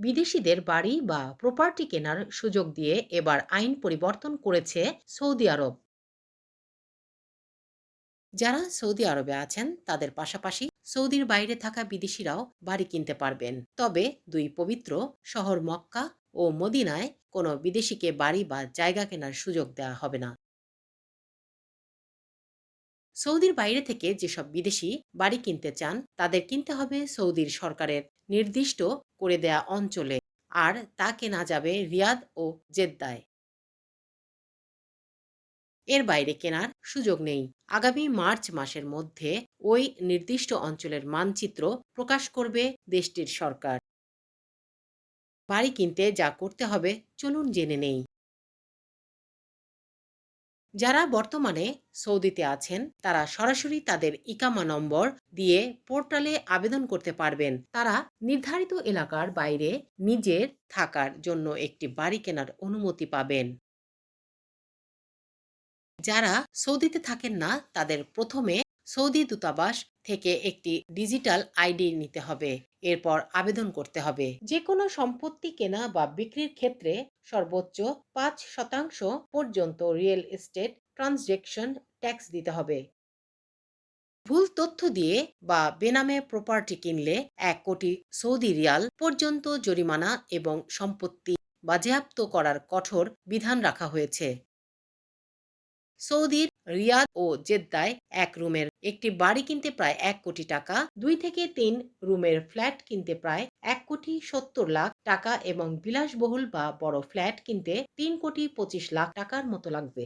বিদেশিদের বাড়ি বা প্রপার্টি কেনার সুযোগ দিয়ে এবার আইন পরিবর্তন করেছে সৌদি আরব। যারা সৌদি আরবে আছেন, তাদের পাশাপাশি সৌদির বাইরে থাকা বিদেশিরাও বাড়ি কিনতে পারবেন। তবে দুই পবিত্র শহর মক্কা ও মদিনায় কোনো বিদেশিকে বাড়ি বা জায়গা কেনার সুযোগ দেওয়া হবে না। সৌদির বাইরে থেকে যেসব বিদেশি বাড়ি কিনতে চান, তাদের কিনতে হবে সৌদির সরকারের নির্দিষ্ট করে দেয়া অঞ্চলে। আর তা কেনা যাবে রিয়াদ ও জেদ্দায়। এর বাইরে কেনার সুযোগ নেই। আগামী মার্চ মাসের মধ্যে ওই নির্দিষ্ট অঞ্চলের মানচিত্র প্রকাশ করবে দেশটির সরকার। বাড়ি কিনতে যা করতে হবে, চলুন জেনে নেই। যারা বর্তমানে সৌদিতে আছেন, তারা সরাসরি তাদের ইকামা নম্বর দিয়ে পোর্টালে আবেদন করতে পারবেন। তারা নির্ধারিত এলাকার বাইরে নিজের থাকার জন্য একটি বাড়ি কেনার অনুমতি পাবেন। যারা সৌদিতে থাকেন না, তাদের প্রথমে সৌদি দূতাবাস থেকে একটি ডিজিটাল আইডি নিতে হবে। এরপর আবেদন করতে হবে। যে কোনো সম্পত্তি কেনা বা বিক্রির ক্ষেত্রে সর্বোচ্চ পাঁচ শতাংশ পর্যন্ত রিয়েল এস্টেট ট্রানজ্যাকশন ট্যাক্স দিতে হবে। ভুল তথ্য দিয়ে বা বেনামে প্রপার্টি কিনলে এক কোটি সৌদি রিয়াল পর্যন্ত জরিমানা এবং সম্পত্তি বাজেয়াপ্ত করার কঠোর বিধান রাখা হয়েছে। সৌদির রিয়াদ ও জেদ্দায় এক রুমের একটি বাড়ি কিনতে প্রায় এক কোটি টাকা, দুই থেকে তিন রুমের ফ্ল্যাট কিনতে প্রায় এক কোটি সত্তর লাখ টাকা এবং বিলাসবহুল বা বড় ফ্ল্যাট কিনতে তিন কোটি পঁচিশ লাখ টাকার মতো লাগবে।